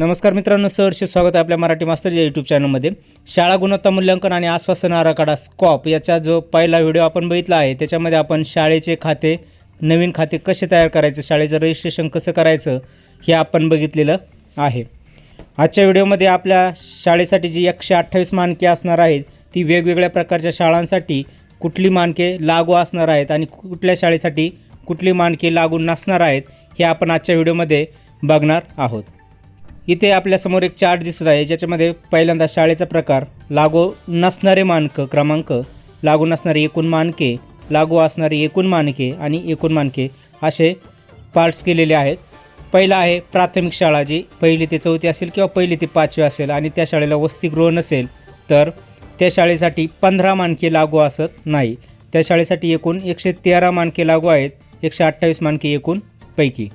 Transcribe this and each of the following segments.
नमस्कार मित्रांनो सहर्ष स्वागत आहे आपल्या मराठी मास्टर या यूट्यूब चॅनलमध्ये शाळा गुणवत्ता मूल्यांकन आणि आश्वासन आराखडा स्कॉप याचा जो पहिला व्हिडिओ आपण बघितला आहे त्याच्यामध्ये आपण शाळेचे खाते नवीन खाते कसे तयार करायचे शाळेचं रजिस्ट्रेशन कसं करायचं हे आपण बघितलेलं आहे. आजच्या व्हिडिओमध्ये आपल्या शाळेसाठी जी एकशे अठ्ठावीस मानके असणार आहेत ती वेगवेगळ्या प्रकारच्या शाळांसाठी कुठली मानके लागू असणार आहेत आणि कुठल्या शाळेसाठी कुठली मानके लागू नसणार आहेत हे आपण आजच्या व्हिडिओमध्ये बघणार आहोत. इथे आपल्यासमोर एक चार्ट दिसत आहे ज्याच्यामध्ये पहिल्यांदा शाळेचा प्रकार लागू नसणारे मानक क्रमांक लागू नसणारे एकूण मानके लागू असणारे एकूण मानके आणि एकूण मानके असे पार्ट्स केलेले आहेत. पहिला आहे प्राथमिक शाळा जी पहिली ते चौथी असेल किंवा पहिली ते पाचवी असेल आणि त्या शाळेला वसतिगृह नसेल तर त्या शाळेसाठी पंधरा मानके लागू असत नाही. त्या शाळेसाठी एकूण एकशे तेरा मानके लागू आहेत एकशे अठ्ठावीस मानके एकूण पैकी.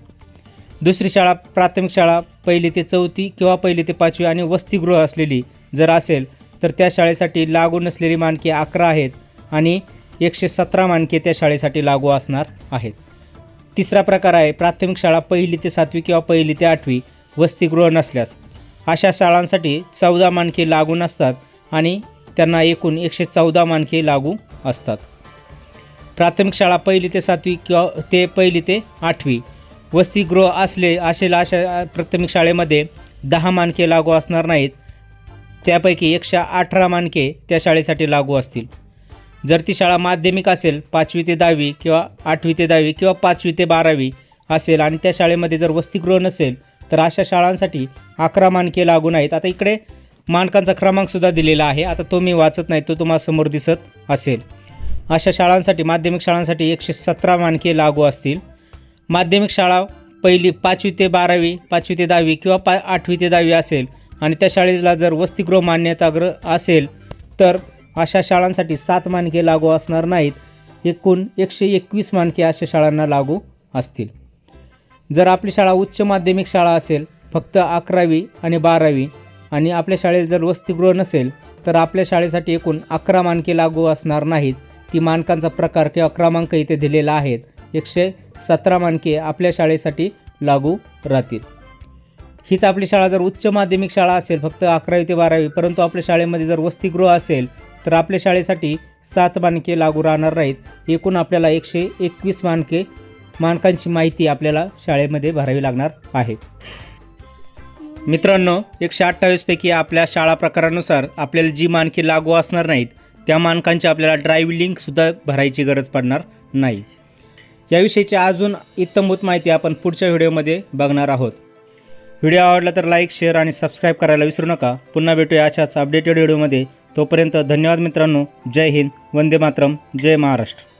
दुसरी शाळा प्राथमिक शाळा पहिली ते चौथी किंवा पहिली ते पाचवी आणि वसतिगृह असलेली जर असेल तर त्या शाळेसाठी लागू नसलेली मानके अकरा आहेत आणि एकशे सतरा मानके त्या शाळेसाठी लागू असणार आहेत. तिसरा प्रकार आहे प्राथमिक शाळा पहिली ते सातवी किंवा पहिली ते आठवी वसतिगृह नसल्यास. अशा शाळांसाठी चौदा मानके लागू नसतात आणि त्यांना एकूण एकशे चौदा मानके लागू असतात. प्राथमिक शाळा पहिली ते सातवी किंवा ते पहिली ते आठवी वसतिगृह असले असेल अशा प्राथमिक शाळेमध्ये दहा मानके लागू असणार नाहीत. त्यापैकी एकशे अठरा मानके त्या शाळेसाठी लागू असतील. जर ती शाळा माध्यमिक असेल पाचवी ते दहावी किंवा आठवी ते दहावी किंवा पाचवी ते बारावी असेल आणि त्या शाळेमध्ये जर वसतिगृह नसेल तर अशा शाळांसाठी अकरा मानके लागू नाहीत. आता इकडे मानकांचा क्रमांकसुद्धा दिलेला आहे. आता तो मी वाचत नाही तो तुम्हाला समोर दिसत असेल. अशा शाळांसाठी माध्यमिक शाळांसाठी एकशे सतरा मानके लागू असतील. माध्यमिक शाळा पहिली पाचवी ते बारावी पाचवी ते दहावी किंवा पा आठवी ते दहावी असेल आणि त्या शाळेला जर वसतिगृह मान्यताग्र असेल तर अशा शाळांसाठी सात मानके लागू असणार नाहीत. एकूण एकशे एकवीस मानके अशा शाळांना लागू असतील. जर आपली शाळा उच्च माध्यमिक शाळा असेल फक्त अकरावी आणि बारावी आणि आपल्या शाळेत जर वसतिगृह नसेल तर आपल्या शाळेसाठी एकूण अकरा मानके लागू असणार नाहीत. ती मानकांचा प्रकार किंवा क्रमांक इथे दिलेला आहेत एकशे सतरा मानके आपल्या शाळेसाठी लागू राहतील. हीच आपली शाळा जर उच्च माध्यमिक शाळा असेल फक्त अकरावी ते बारावी परंतु आपल्या शाळेमध्ये जर वसतिगृह असेल तर आपल्या शाळेसाठी सात मानके लागू राहणार नाहीत. एकूण आपल्याला एकशे एकवीस मानके मानकांची माहिती आपल्याला शाळेमध्ये भरावी लागणार आहे. मित्रांनो एकशे अठ्ठावीसपैकी आपल्या शाळा प्रकारानुसार आपल्याला जी मानके लागू असणार नाहीत त्या मानकांची आपल्याला ड्राईव्ह लिंकसुद्धा भरायची गरज पडणार नाही. याविषयीची अजून इत्तमभूत माहिती आपण पुढच्या व्हिडिओमध्ये बघणार आहोत. व्हिडिओ आवडला तर लाईक शेअर आणि सबस्क्राईब करायला विसरू नका. पुन्हा भेटूया अशाच अपडेटेड व्हिडिओमध्ये. तोपर्यंत धन्यवाद मित्रांनो. जय हिंद. वंदे मातरम. जय महाराष्ट्र.